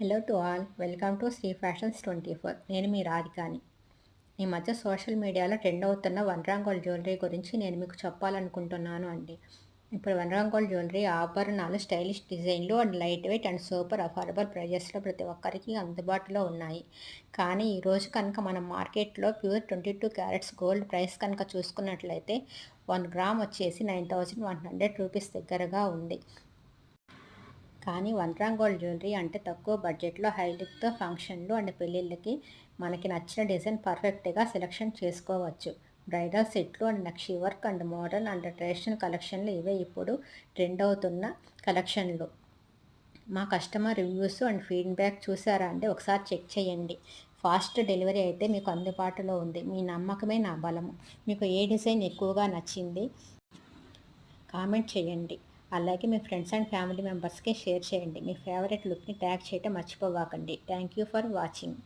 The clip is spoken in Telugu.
Hello to all welcome to Sri fashions twenty four నేను మీ రాధికాని. ఈ మధ్య సోషల్ మీడియాలో ట్రెండ్ అవుతున్న వన్ గోల్డ్ జ్యువెలరీ గురించి నేను మీకు చెప్పాలనుకుంటున్నాను అండి. ఇప్పుడు వన్ గోల్డ్ జ్యువెలరీ ఆభరణాలు స్టైలిష్ డిజైన్లు and light weight and super affordable ప్రైజెస్లో ప్రతి ఒక్కరికి అందుబాటులో ఉన్నాయి. కానీ ఈరోజు కనుక మనం మార్కెట్లో pure twenty two carats gold price కనుక చూసుకున్నట్లయితే వన్ గ్రామ్ వచ్చేసి nine thousand one hundred rupees దగ్గరగా ఉంది. కానీ వన్ గ్రామ్ గోల్డ్ జ్యువెలరీ అంటే తక్కువ బడ్జెట్లో హైలిక్తో ఫంక్షన్లు అండ్ పెళ్ళిళ్ళకి మనకి నచ్చిన డిజైన్ పర్ఫెక్ట్గా సెలెక్షన్ చేసుకోవచ్చు. బ్రైడల్ సెట్లు and nakshi work and modern and traditional కలెక్షన్లు ఇవే ఇప్పుడు ట్రెండ్ అవుతున్న కలెక్షన్లు. మా కస్టమర్ రివ్యూస్ అండ్ ఫీడ్బ్యాక్ చూసారా అంటే ఒకసారి చెక్ చేయండి. ఫాస్ట్ డెలివరీ అయితే మీకు అందుబాటులో ఉంది. మీ నమ్మకమే నా బలము. మీకు ఏ డిజైన్ ఎక్కువగా నచ్చింది కామెంట్ చేయండి. అలాగే మీ ఫ్రెండ్స్ అండ్ ఫ్యామిలీ మెంబర్స్కి షేర్ చేయండి. మీ ఫేవరెట్ లుక్ని ట్యాగ్ చేయటం మర్చిపోవాకండి. Thank you for watching.